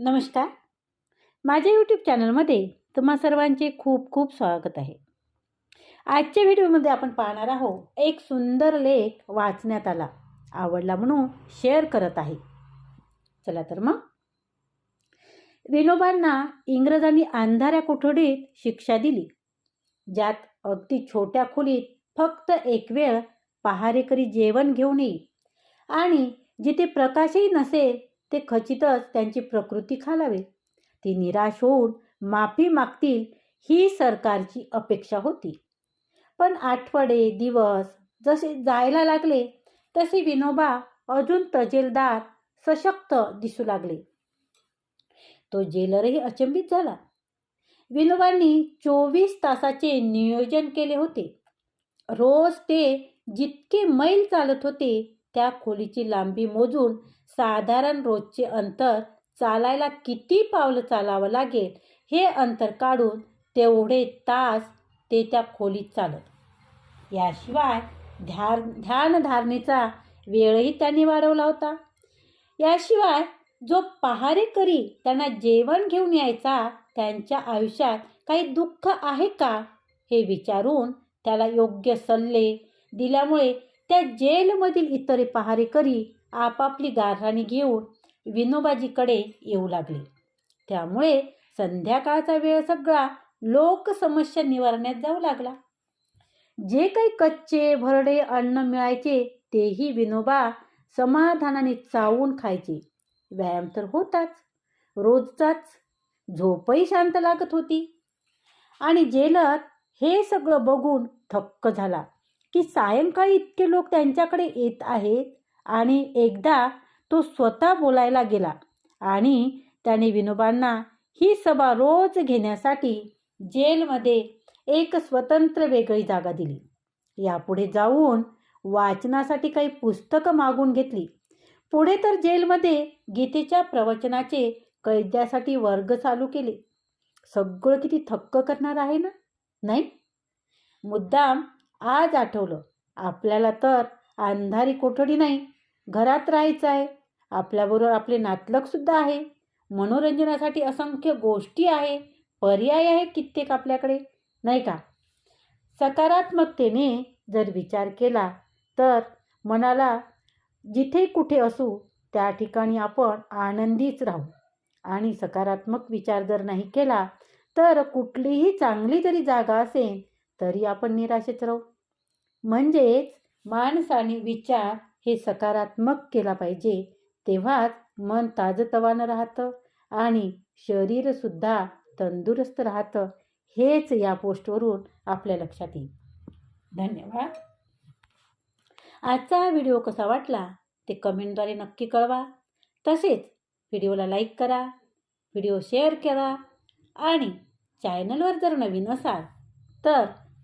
नमस्कार. माझ्या यूट्यूब चॅनलमध्ये तुम्हा सर्वांचे खूप खूप स्वागत आहे. आजच्या व्हिडिओमध्ये आपण पाहणार आहोत एक सुंदर लेख वाचण्यात आला आवडला म्हणून शेअर करत आहे. चला तर मग. विनोबांना इंग्रजांनी अंधाऱ्या कोठडीत शिक्षा दिली ज्यात अगदी छोट्या खोलीत फक्त एक वेळ पहारेकरी जेवण घेऊन येईल आणि जिथे प्रकाशही नसेल ते खचितच त्यांची प्रकृती खालावे. ती निराश होऊन माफी मागतील ही सरकारची अपेक्षा होती. पण आठवडे दिवस जसे जायला लागले तसे विनोबा अजून तजेलदार सशक्त दिसू लागले. तो जेलरही अचंबित झाला. विनोबांनी चोवीस तासाचे नियोजन केले होते. रोज ते जितके मैल चालत होते त्या खोलीची लांबी मोजून साधारण रोजचे अंतर चालायला किती पावलं चालावं लागेल हे अंतर काढून तेवढे तास ते त्या खोलीत चालत. याशिवाय ध्यान ध्यानधारणेचा वेळही त्यांनी वाढवला होता. याशिवाय जो पहारेकरी त्यांना जेवण घेऊन यायचा त्यांच्या आयुष्यात काही दुःख आहे का हे विचारून त्याला योग्य सल्ले दिल्यामुळे त्या जेलमधील इतर पहारेकरी आपापली गारहाणी घेऊन विनोबाजीकडे येऊ लागले. त्यामुळे संध्याकाळचा वेळ सगळा लोकसमस्या निवारण्यात जाऊ लागला. जे काही कच्चे भरडे अन्न मिळायचे तेही विनोबा समाधानाने चावून खायचे. व्यायाम तर होताच. रोजचाच. झोपही शांत लागत होती. आणि जेलर हे सगळं बघून थक्क झाला. की सायंकाळी इतके लोक त्यांच्याकडे येत आहेत आणि एकदा तो स्वतः बोलायला गेला. आणि त्याने विनोबांना ही सभा रोज घेण्यासाठी जेलमध्ये एक स्वतंत्र वेगळी जागा दिली. यापुढे जाऊन वाचनासाठी काही पुस्तकं मागून घेतली. पुढे तर जेलमध्ये गीतेच्या प्रवचनाचे कैद्यासाठी वर्ग चालू केले. सगळं किती थक्क करणार आहे ना? नाही? मुद्दाम आज आठवलं. आपल्याला तर अंधारी कोठडी नाही. घरात राहायचं आहे. आपल्याबरोबर आपले नातलगसुद्धा आहे. मनोरंजनासाठी असंख्य गोष्टी आहे. पर्याय आहे कित्येक आपल्याकडे. नाही का? सकारात्मकतेने जर विचार केला तर मनाला जिथे कुठे असू त्या ठिकाणी आपण आनंदीच राहू. आणि सकारात्मक विचार जर नाही केला तर कुठलीही चांगली जरी जागा असेल तरी आपण निराशेच राहू. म्हणजेच माणसाने विचार हे सकारात्मक केला पाहिजे तेव्हाच मन ताजतवानं राहतं आणि शरीरसुद्धा तंदुरुस्त राहतं हेच या पोस्टवरून आपल्या लक्षात येईल. धन्यवाद. आजचा व्हिडिओ कसा वाटला ते कमेंटद्वारे नक्की कळवा. तसेच व्हिडिओला लाईक करा व्हिडिओ शेअर करा आणि चॅनलवर जर नवीन असाल तर